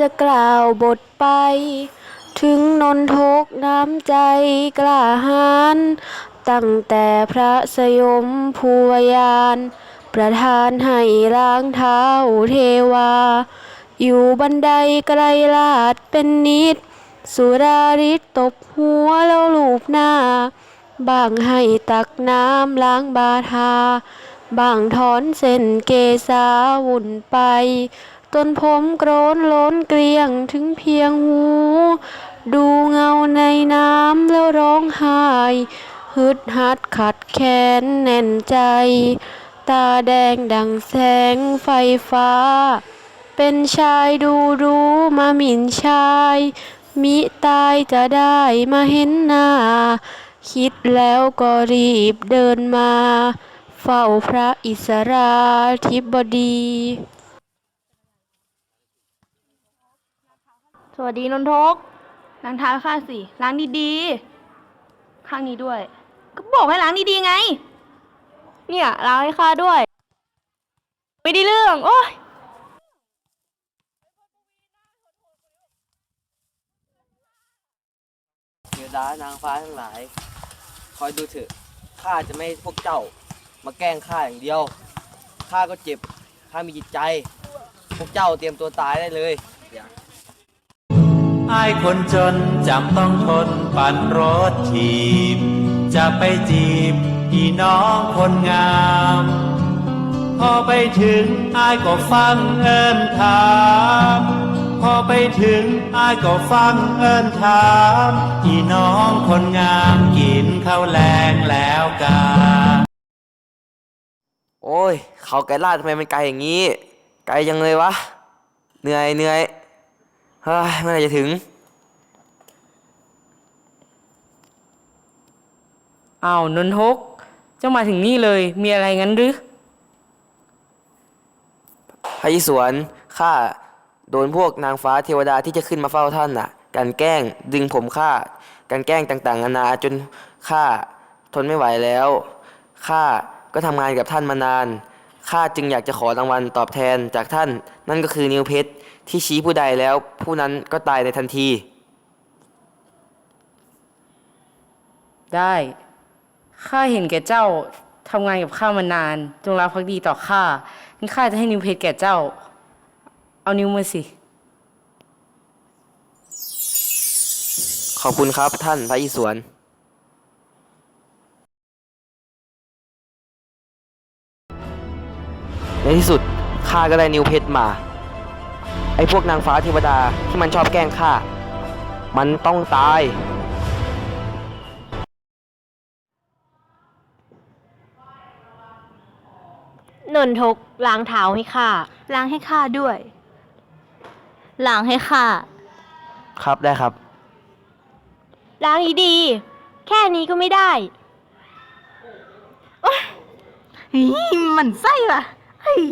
จะกล่าวบทไป ถึงนนทกน้ำใจกล้าหาญตั้งแต่พระสยมภูวยาน ประทานให้ล้างเท้าเทวา อยู่บันไดไกลลาดเป็นนิด สุราริตตบหัวแล้วลูบหน้า บางให้ตักน้ำล้างบาทา บางถอนเส้นเกษาวุ่นไป ต้นผมโกรนล้นเกลียงถึงเพียงหู ดูเงาในน้ำแล้วร้องไห้ฮึดฮัดขัดแค้นแน่นใจ ตาแดงดังแสงไฟฟ้า เป็นชายดูดูมาหมิ่นชาย มิตายจะได้มาเห็นหน้า คิดแล้วก็รีบเดินมา เฝ้าพระอิสราธิบดี สวัสดีนนทกล้างเท้าข้าสิล้างดีๆ ข้างนี้ด้วย ก็บอกให้ล้างดีๆไง เนี่ยล้างให้ข้าด้วย ไม่ได้เรื่อง โอ้ยเทวดานางฟ้าทั้งหลาย คอยดูเถอะข้าจะไม่ให้พวกเจ้ามาแกล้งข้าอย่างเดียวข้าก็เจ็บข้ามีจิตใจ พวกเจ้าเตรียมตัวตายได้เลย อายคนจนจำต้องทนปั่นรถถีบ จะไปจีบพี่น้องคนงาม พอไปถึงอายก็ฟังเอินถาม พอไปถึงอายก็ฟังเอินถามพี่น้องคนงามกินข้าวแรงแล้วกาโอ้ย เขาไกลลาดทำไมมันไกลอย่างนี้ ไกลจังเลยวะ เหนื่อยเหนื่อย เฮ้ยเมื่อไหร่จะถึง อ้าวนนทก เจ้ามาถึงนี่เลย มีอะไรงั้นหรือ พระอิศวรข้าโดนพวกนางฟ้าเทวดาที่จะขึ้นมาเฝ้าท่านน่ะกันแกล้งดึงผมข้ากันแกล้งต่างๆนานาจนข้าทนไม่ไหวแล้วข้าก็ทำงานกับท่านมานาน ข้าจึงอยากจะขอรางวัลตอบแทนจากท่าน นั่นก็คือนิวเพชรที่ชี้ผู้ใดแล้ว ผู้นั้นก็ตายในทันที ได้ ข้าเห็นแก่เจ้าทำงานกับข้ามานาน จงรักภักดีต่อข้างั้นข้าจะให้นิ้วเพชรแก่เจ้า เอานิ้วมาสิ ขอบคุณครับท่านพระอิศวร ในที่สุดข้าก็ได้นิวเพชรมา ไอ้พวกนางฟ้าเทวดาที่มันชอบแกล้งข้า มันต้องตาย นนทกล้างเท้าให้ข้าล้างให้ข้าด้วย ล้างให้ข้า ครับได้ครับ ล้างดีๆแค่นี้ก็ไม่ได้มันไส้ว่ะเฮ้ย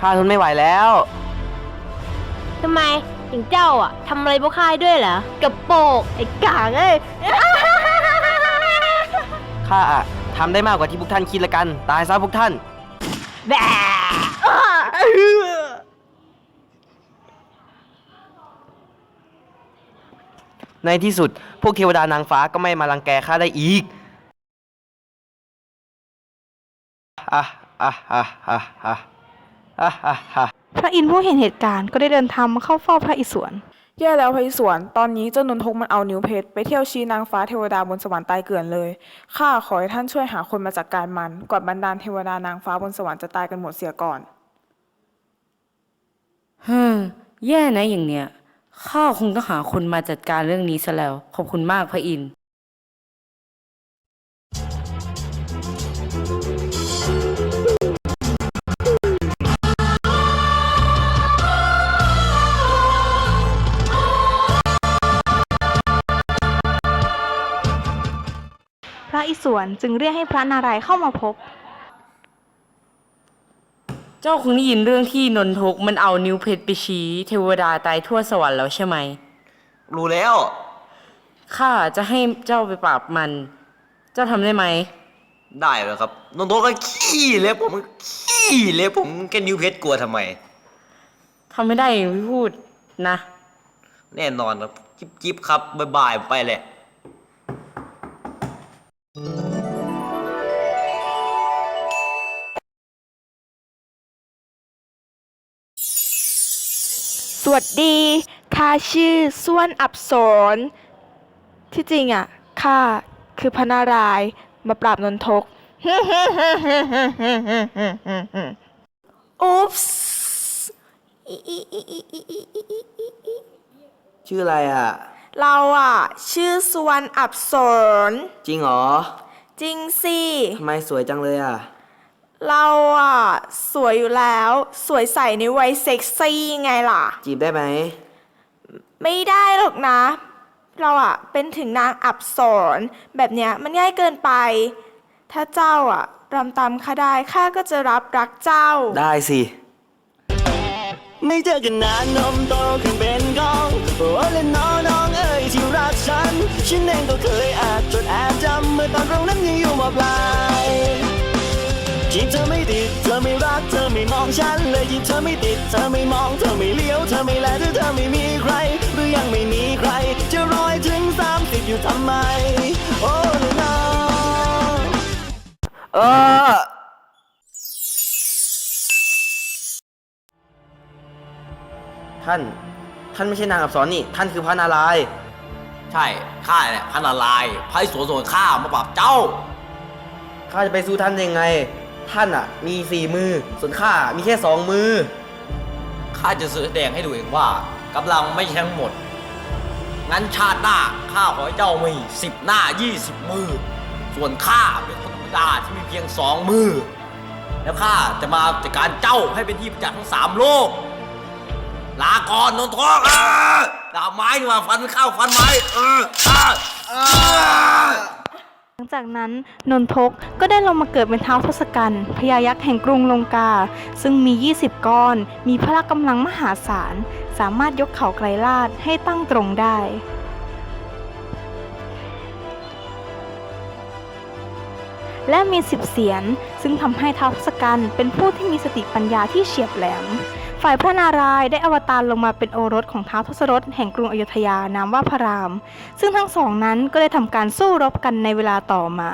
ข้าทนไม่ไหวแล้ว ทำไมถึงเจ้าอะทำอะไรพวกข้าด้วยเหรอกับโปกไอ้กางเอ้ยข้าอะทำได้มากกว่าที่พวกท่านคิดละกัน ตายซะพวกท่าน แบะในที่สุดพวกเทวดานางฟ้าก็ไม่มารังแกข้าได้อีก อะอะอะอะอะอะอะอะพระอินทร์ผู้เห็นเหตุการณ์ก็ได้เดินทางมาเข้าเฝ้าพระอิศวร แย่แล้วพระอิศวรตอนนี้เจ้านนทกมันเอานิ้วเพชรไปเที่ยวชี้นางฟ้าเทวดาบนสวรรค์ตายเกลื่อนเลย ข้าขอให้ท่านช่วยหาคนมาจัดการมันก่อนบรรดาลเทวดานางฟ้าบนสวรรค์จะตายกันหมดเสียก่อน เฮึมแย่นะอย่างเนี้ย ข้าคงต้องหาคนมาจัดการเรื่องนี้ซะแล้ว ขอบคุณมากพระอินทร์ พระอิศวรจึงเรียกให้พระนารายณ์เข้ามาพบ เจ้าคงได้ยินเรื่องที่นนทกมันเอานิ้วเพชรไปชี้เทวดาตายทั่วสวรรค์แล้วใช่ไหม รู้แล้ว ข้าจะให้เจ้าไปปราบมัน เจ้าทำได้ไหม ได้แล้วครับนนทกก็ขี้เล็บผมมันขี้เลยผมแค่นิ้วเพชรกลัวทำไม ทำไม่ได้อย่างที่พูดนะ แน่นอนครับ จิ๊บจิ๊บครับบ๊ายบายไปเลย วัสดีข้าชื่อส่วนอับสรที่จริงอะข้าคือพระนารายณ์มาปราบนนทก อุ๊ปส์ชื่ออะไรอะ เราอะ ชื่อสุวรรณอับสรจริงเหรอ จริงสิ ทำไมสวยจังเลยอะ เราอะ สวยอยู่แล้ว สวยใสในวัยเซ็กซี่ไงล่ะ จีบได้ไหม ไม่ได้หรอกนะ เราอะ เป็นถึงนางอับสรแบบเนี้ยมันง่ายเกินไป ถ้าเจ้าอะรำตามข้าได้ข้าก็จะรับรักเจ้า ได้สิ ไม่เจอกันนานนมโตขึ้นเป็นกองโอ้และน้องน้องเอ๋ยที่รักฉัน ฉันเองก็เคยแอบจดแอบจำเมื่อตอนเรานั้นยังอยู่มปลาย จีบเธอไม่ติด เธอไม่รัก เธอไม่มองฉันเลยจีบเธอไม่ติด เธอไม่มอง เธอไม่เลี้ยว เธอไม่แลหรือเธอไม่มีใคร หรือยังไม่มีใคร จะรอยถึงสามสิบอยู่ทำไม โอ้และน้องเออท่าน ท่านไม่ใช่นางอับสรนี่ ท่านคือพระนารายณ์ใช่ ข้าแหละพระนารายณ์พระอิศวรส่วนข้ามาปราบเจ้า ข้าจะไปสู้ท่านได้ยังไง ท่านอะ มีสี่มือ ส่วนข้ามีแค่สองมือ ข้าจะแสดงให้ดูเองว่ากำลังไม่ใช่ทั้งหมด งั้นชาติหน้าข้าขอให้เจ้ามีสิบหน้ายี่สิบมือ ส่วนข้าเป็นคนธรรมดาที่มีเพียงสองมือ แล้วข้าจะมาจัดการเจ้าให้เป็นที่ประจักษ์ทั้งสามโลก ลาก่อนนนทองเออดาบไม้ดีกว่าฟันข้าฟันไม้เออเออเออ ลังจากนั้นนนทกก็ได้ลงมาเกิดเป็นเท้าวทศกัณฐ์พญายักษ์แห่งกรุงลงกา ซึ่งมี 20 ก้อน มีพละกำลังมหาศาล สามารถยกเขาไกลลาดให้ตั้งตรงได้และมีสิบเสียน ซึ่งทำให้ท้าวทศกัณฐ์เป็นผู้ที่มีสติปัญญาที่เฉียบแหลม ฝ่ายพระนารายณ์ได้อวตารลงมาเป็นโอรสของท้าวทศรถแห่งกรุงอยุธยานามว่าพระราม ซึ่งทั้งสองนั้นก็ได้ทำการสู้รบกันในเวลาต่อมา